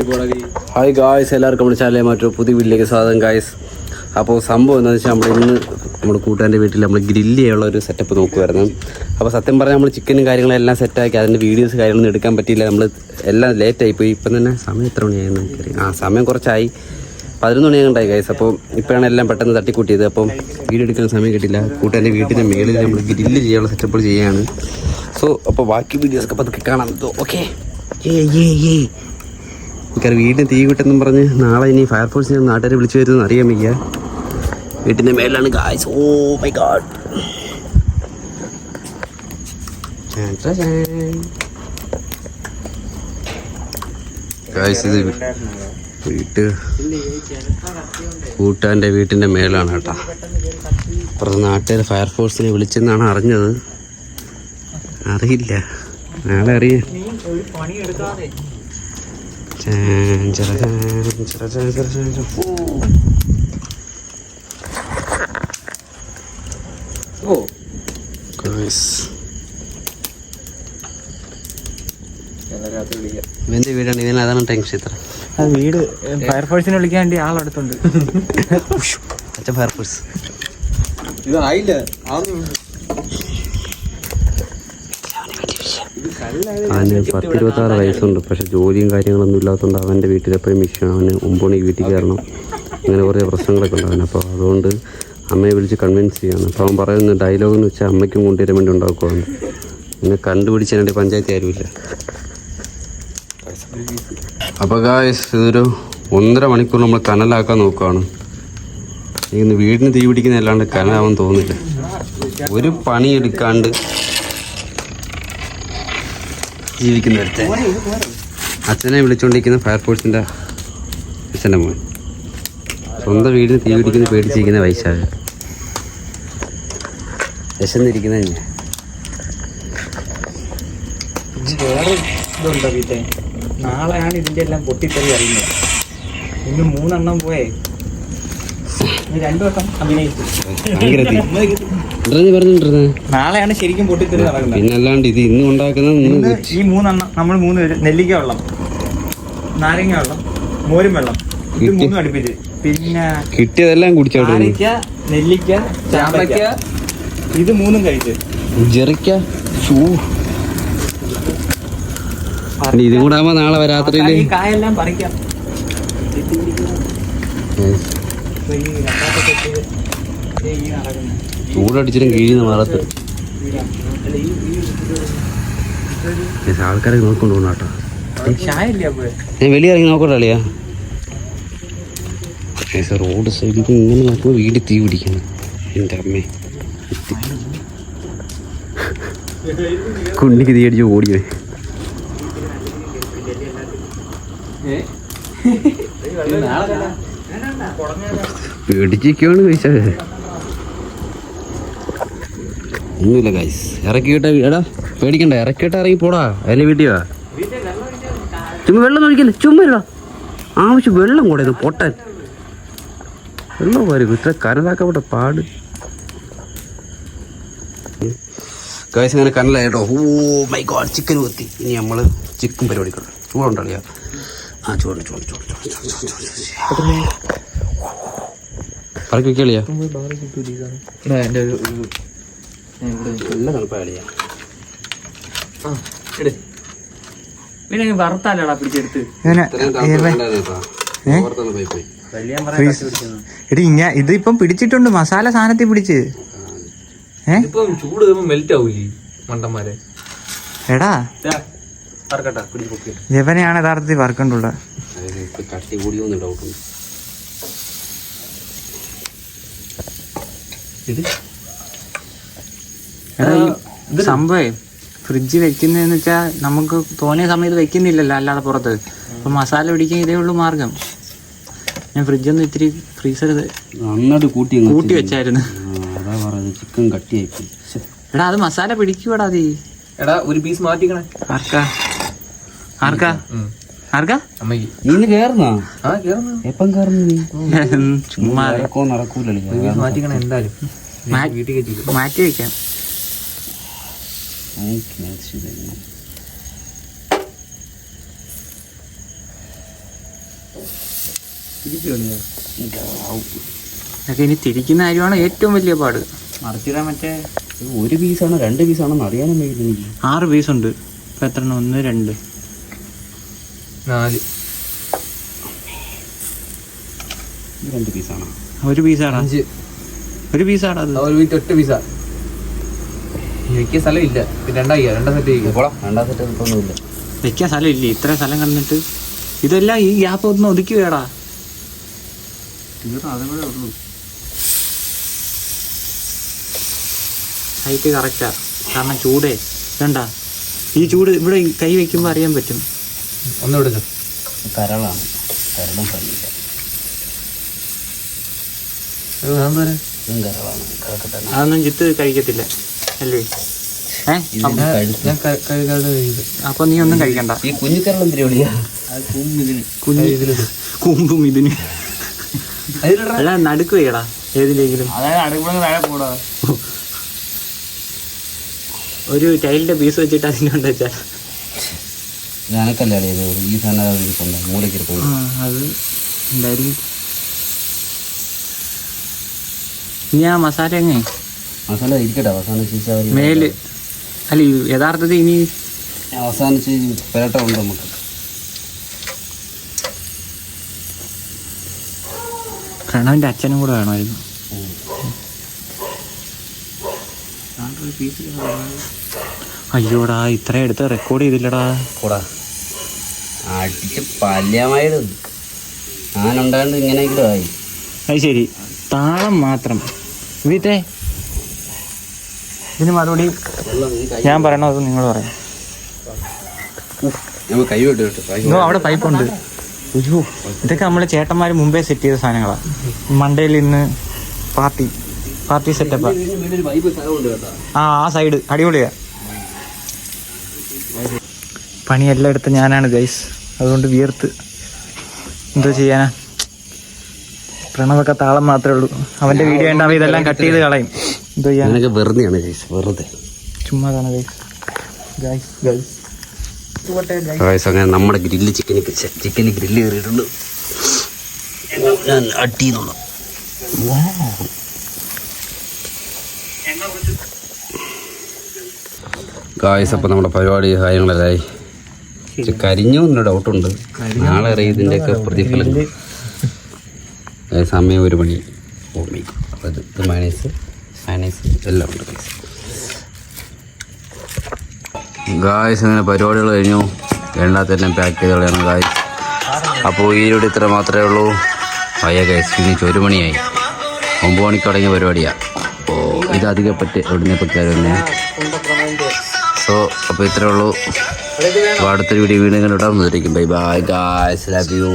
Hi guys എല്ലാവർക്കും നമ്മുടെ ചാനലിലെ മറ്റൊരു പുതിയ വീട്ടിലേക്ക് സ്വാഗതം ഗായ്സ് അപ്പോൾ സംഭവം എന്താണെന്ന് വെച്ചാൽ നമ്മൾ ഇന്ന് നമ്മുടെ കൂട്ടുകാരന്റെ വീട്ടിൽ നമ്മൾ ഗ്രില്ല് ചെയ്യാനുള്ള ഒരു സെറ്റപ്പ് നോക്കുമായിരുന്നു അപ്പോൾ സത്യം പറഞ്ഞാൽ നമ്മൾ ചിക്കനും കാര്യങ്ങളെല്ലാം സെറ്റാക്കി അതിന്റെ വീഡിയോസ് കാര്യങ്ങളൊന്നും എടുക്കാൻ പറ്റിയില്ല. നമ്മൾ എല്ലാം ലേറ്റായി പോയി. ഇപ്പം തന്നെ സമയം എത്ര മണിയായിരുന്നു എനിക്കറിയാം. ആ സമയം കുറച്ചായി. പതിനൊന്ന് മണിയാണ്ടായി ഗൈസ് അപ്പോൾ ഇപ്പോഴാണ് എല്ലാം പെട്ടെന്ന് തട്ടിക്കൂട്ടിയത്. അപ്പം വീഡിയോ എടുക്കാൻ സമയം കിട്ടില്ല കൂട്ടുകാരന്റെ വീട്ടിന്റെ മേളിൽ നമ്മൾ ഗ്രില്ല് ചെയ്യാനുള്ള സെറ്റപ്പുകൾ ചെയ്യുകയാണ് സോ അപ്പോൾ ബാക്കി വീഡിയോസൊക്കെ പതുക്കെ കാണാം. ഓക്കെ ഏ ഏ ഏ എനിക്കറിയാം വീടിന് തീ കിട്ടെന്നും പറഞ്ഞ് നാളെ ഇനി ഫയർഫോഴ്സിനെ നാട്ടുകാരെ വിളിച്ചു വരുമെന്ന് അറിയാൻ വയ്യ. വീട്ടിന്റെ മേലാണ് ഗായ്സ് ഓ മൈ ഗാഡ് വീട്ട് കൂട്ടാന്റെ വീട്ടിന്റെ മേലാണ് കേട്ടോ. അപ്പുറത്ത് നാട്ടുകാർ ഫയർഫോഴ്സിനെ വിളിച്ചെന്നാണ് അറിഞ്ഞത്. അറിയില്ല. നാളെ അറിയാം. ചാൻ ചറ ചാൻ ചറ ചാൻ ചറ ചാൻ ചറ. ഓ Guys. ഇവന്റെ വീടാണ് ഇവൻ അതാണ് ടെൻഷൻ ഇത്ര അത് വീട് ഫയർഫോഴ്സിനെ വിളിക്കാൻ വേണ്ടി ആളെടുത്തുണ്ട് അച്ഛൻ ഫയർഫോഴ്സ് ഇതായില്ല അവന് പത്ത് വയസ്സുണ്ട്. പക്ഷെ ജോലിയും കാര്യങ്ങളൊന്നും ഇല്ലാത്തതുകൊണ്ട് അവന്റെ വീട്ടിൽ എപ്പോഴും മിഷനാണ് അവന് ഒമ്പണി വീട്ടിൽ കയറണം. അങ്ങനെ കുറേ പ്രശ്നങ്ങളൊക്കെ ഉണ്ട് അപ്പോൾ അതുകൊണ്ട് അമ്മയെ വിളിച്ച് കൺവിൻസ് ചെയ്യാണ്. അപ്പോൾ അവൻ പറയുന്ന ഡയലോഗ് എന്ന് വെച്ചാൽ അമ്മയ്ക്കും കൊണ്ടുവരാൻ വേണ്ടി ഉണ്ടാക്കുവാണ് പിന്നെ കണ്ടുപിടിച്ചതിനായിട്ട് പഞ്ചായത്ത് ആരുമില്ല. അപ്പോൾ ഗായസ് ഇതൊരു ഒന്നര മണിക്കൂർ നമ്മൾ കനലാക്കാൻ നോക്കുകയാണ് ഇന്ന് വീടിന് തീ പിടിക്കുന്ന അല്ലാണ്ട് കനലാവാൻ തോന്നില്ല. ഒരു പണി എടുക്കാണ്ട് ജീവിക്കുന്നവരത്തെ അച്ഛനെ വിളിച്ചുകൊണ്ടിരിക്കുന്ന ഫയർഫോഴ്സിന്റെ അച്ഛന്റെ മോൻ. സ്വന്തം വീടിന് തീ പിടിക്കുന്ന പേടിച്ചിരിക്കുന്ന വൈശാഖ് വിശന്നിരിക്കുന്ന നാളെയാണ് ഇതിന്റെ എല്ലാം പൊട്ടിത്തെറി അറിയുന്നത്. ഇന്ന് മൂന്നെണ്ണം പോയേ ഇനി രണ്ടു വട്ടം അഭിനയിച്ചു ഭയങ്കര തീ എന്താ പറഞ്ഞിട്ടിരുന്നത് നാളെയാണ് ശരിക്കും പൊട്ടിത്തെറി നടക്കുന്നത്. പിന്നെ അല്ലാണ്ട് ഇത് ഇന്ന് ഉണ്ടാക്കുന്ന ഇന്ന് ഇന്ന് ഈ മൂന്നെണ്ണം നമ്മൾ മൂന്ന് പേര് നെല്ലിക്ക വെള്ളം നാരങ്ങ വെള്ളം മോരും വെള്ളം ഇത് മൂന്നും അടുപ്പിച്ച്. പിന്നെ കിട്ടിയതെല്ലാം കുടിച്ചോട്ടെ നെല്ലിക്ക ചാമ്പയ്ക്ക ഇത് മൂന്നും കഴിച്ച്. ജെറിക്ക ഇതും കൂടെ നാളെ രാത്രിയിൽ കായെല്ലാം പറിക്കാം. ഈ രണ്ടാമത്തെ ഈ ചൂടടിച്ചിട്ടും കീഴിന്ന് മാറത്ത് ആൾക്കാരെ നോക്കൊണ്ട് പോകണം കേട്ടോ. അപ്പൊ? ഞാൻ വെളിയിൽ ഇറങ്ങി നോക്കട്ടെ അളിയാ. റോഡ് സൈഡിൽ ഇങ്ങനെ നോക്കുമ്പോൾ വീട് തീ പിടിക്കണം. എന്റെ അമ്മേ. കുണ്ടിക്ക് തീ അടിച്ച് ഓടിയേ പേടിച്ചിരിക്കുകയാണ് കഴിച്ചത് ഒന്നുമില്ല ഗൈസ് ഇറക്കിയിട്ട് എടാ പേടിക്കണ്ട. ഇറക്കിയിട്ട് ഇറങ്ങി പോടാ. അതിലെ വീട്ടിൽ ചുമ്മാ വെള്ളം ഒഴിക്കല്ലേ? ചുമ്മാ ആവശ്യം വെള്ളം കൂടെ പൊട്ടാൻ. വെള്ളം പോരും ഇത്ര കരുതാക്കപ്പെട്ട പാട്. കൈസ് ഇങ്ങനെ കനലായിട്ടോ? ഓ മൈ ഗോഡ് ചിക്കൻ കുത്തി. ഇനി നമ്മൾ ചിക്കൻ പരിപാടിക്കുള്ളൂ ചൂടുണ്ടല്ലോ ആ ചൂട് ചൂട് ചൂട് ചൂട് ചൂട് ചൂട് ചൂട് പറക്കി വെക്കളിയാ എന്റെ ഒരു നല്ല തണുപ്പാളിയാ പിന്നെ വറുത്താലടാ പിടിച്ചെടുത്ത്. തണുപ്പ് എടി ഞാൻ ഇതിപ്പം പിടിച്ചിട്ടുണ്ട്. മസാല സാധനത്തിൽ പിടിച്ച്. ചൂട് വരുമ്പോ മെൽറ്റ് ആവൂലേ മണ്ടന്മാരെ? എടാ. ഇവനെയാണ് യഥാർത്ഥത്തിൽ ഇപ്പൊ കട്ടി കൂടിയൊന്നും ഡൗട്ടുണ്ട് എടാ ഈ സംഭവേ ഫ്രിഡ്ജ് വെക്കുന്നതെന്ന് വെച്ചാൽ നമുക്ക് തോന്നിയ സമയത്ത് വെക്കുന്നില്ലല്ലോ അല്ലാതെ പുറത്ത്. അപ്പൊ മസാല പിടിക്കാൻ ഇതേ ഉള്ളൂ മാർഗം. ഞാൻ ഫ്രിഡ്ജൊന്നും ഇത്തിരി ഫ്രീസർ നന്നായിട്ട് കൂട്ടി കൂട്ടി വെച്ചിരുന്നു. വെച്ചായിരുന്നു. അതാ പറയുന്നത് ചിക്കൻ കട്ടിയായി എടാ അത് മസാല പിടിക്കൂടാ അതീ. എടാ ഒരു പീസ് മാറ്റിക്കണേ. ആർക്കാ? ആർക്കാ? ആർക്കാ? അമ്മയ്ക്ക്. നീ കേറുന്നാ? ആ കേറുന്നു. എപ്പം കേറുന്നു നീ? ചുമ്മാ നടക്കൂലോ മാറ്റിക്കണേ എന്തായാലും. മാറ്റി വെക്കാം. അതൊക്കെ. ഇതൊക്കെ ഇനി തിരിക്കുന്ന കാര്യമാണ് ഏറ്റവും വലിയ പാട്. മറിച്ചിടാൻ മറ്റേ ഒരു പീസാണോ രണ്ട് പീസാണോ എന്ന് അറിയാനും വയ്യില്ല എനിക്ക് ആറ് പീസ് ഉണ്ട് ഇപ്പൊ എത്ര എണ്ണം ഒന്ന് രണ്ട്. നാല്. രണ്ട് പീസാണോ? ഒരു പീസാണോ? അഞ്ച്. ഒരു പീസാടാ അത്. ഒരു വീട്ടിൽ ഒറ്റ പീസാ വെക്കിയ സ്ഥലം ഇല്ല. ഇത് രണ്ടായി രണ്ടാം സെറ്റ് രണ്ടാം സെറ്റ് കിട്ടൊന്നുമില്ല വെക്കാൻ സ്ഥലം ഇല്ലേ. ഇത്ര സ്ഥലം കണ്ടിട്ട് ഇതെല്ലാം ഈ ഗ്യാപ്പ് ഒന്ന് ഒതുക്കി വേടാ ഹൈറ്റ് കറക്റ്റാ കാരണം ചൂടേ. വേണ്ട. ഈ ചൂട് ഇവിടെ കൈ വെക്കുമ്പോൾ അറിയാൻ പറ്റും. ഒന്ന് വിടുന്നു കരളാണ്. കരളും അതൊന്നും ചിത്ത് കഴിക്കത്തില്ല. അല്ലേ? അപ്പൊ നീ ഒന്നും കഴിക്കണ്ട. ഈ കുഞ്ഞിക്കരളം എന്തിനാ കുമ്പും ഇതിന്. അല്ല നടുക്ക് വയ്യടാ ഏതിലെങ്കിലും ഒരു ടൈലിന്റെ പീസ് വെച്ചിട്ട് അതിന്റെ കൊണ്ട് വെച്ചാൽ ഇത് അനക്കല്ലേ ഇത് ഈ സാധനം അത് എന്തായാലും ഇനി ആ മസാല എങ്ങനെ അവസാനം ഇരിക്കട്ടെ അവസാനിച്ച് അവർ മേൽ. അല്ല ഈ യഥാർത്ഥത്തിൽ ഇനി അവസാനിച്ച് പേട്ട ഉണ്ട് നമുക്ക്. പ്രണവിന്റെ അച്ഛനും കൂടെ വേണമായിരുന്നു. അയ്യോടാ ഇത്ര എടുത്ത് റെക്കോർഡ് ചെയ്തില്ലടാ. കൂടാ. അടിച്ച് പല്യമായത് ഞാനുണ്ടായിരുന്നു ഇങ്ങനെയെങ്കിലും ആയി അത് ശരി. താളം മാത്രം. വീട്ടെ ഇതിന് മറുപടി ഞാൻ പറയണത് നിങ്ങൾ പറയാം. അവിടെ പൈപ്പുണ്ട്. അയ്യോ ഇതൊക്കെ നമ്മൾ ചേട്ടന്മാര് മുമ്പേ സെറ്റ് ചെയ്ത സാധനങ്ങളാ. മണ്ടയിൽ ഇന്ന് പാർട്ടി പാർട്ടി സെറ്റപ്പ് പൈപ്പ് ആ ആ സൈഡ് അടിപൊളിയാ. പണിയെല്ലാം എടുത്ത് ഞാനാണ് ഗൈസ് അതുകൊണ്ട് വിയർത്ത്. എന്തോ ചെയ്യാനാ? പ്രണവൊക്കെ താളം മാത്രമേ ഉള്ളൂ. അവന്റെ വീഡിയോ ഉണ്ടാവും ഇതെല്ലാം കട്ട് ചെയ്ത് കളയും. എന്തോ ചെയ്യാൻ. വെറുതെയാണ് ചേച്ചി വെറുതെ. ചുമ്മാ ഗൈസ് ഗൈസ് ഗൈസ് അങ്ങനെ നമ്മുടെ ഗ്രില്ല് ചിക്കന് ചിക്കന് ഗ്രില്ല് കയറിയിട്ടുണ്ട്. അപ്പൊ ഗായ്സ് നമ്മുടെ പരിപാടി കാര്യങ്ങളല്ലായി ഇത് കരിഞ്ഞു എന്നൊരു ഡൗട്ടുണ്ട് നാളെ അറിയാം ഒക്കെ പ്രതിഫലം സമയം ഒരു മണി ഓർമ്മ അപ്പോൾ ഇത് ഇത് മൈനസ് മൈനസ് എല്ലാം ഉണ്ട് ഗായ്സ് അങ്ങനെ പരിപാടികൾ കഴിഞ്ഞു. എണ്ണാത്തെല്ലാം പാക്ക് ചെയ്ത് കളയണം ഗായ്സ് അപ്പോൾ ഈ ഒരു ഇത്ര മാത്രമേ ഉള്ളൂ. വയ്യ ഗൈസ് ഫിനിച്ച് ഒരു മണിയായി. ഒമ്പത് മണിക്ക് തുടങ്ങിയ പരിപാടിയാണ് അപ്പോൾ ഇത് അധികം പറ്റി ഉടനെ പറ്റിയാലും തന്നെ സോ അപ്പോൾ ഇത്രേ ഉള്ളൂ. അടുത്തൊരു വീഡിയോ വീണ്ടും വന്നിരിക്കും bye bye guys love you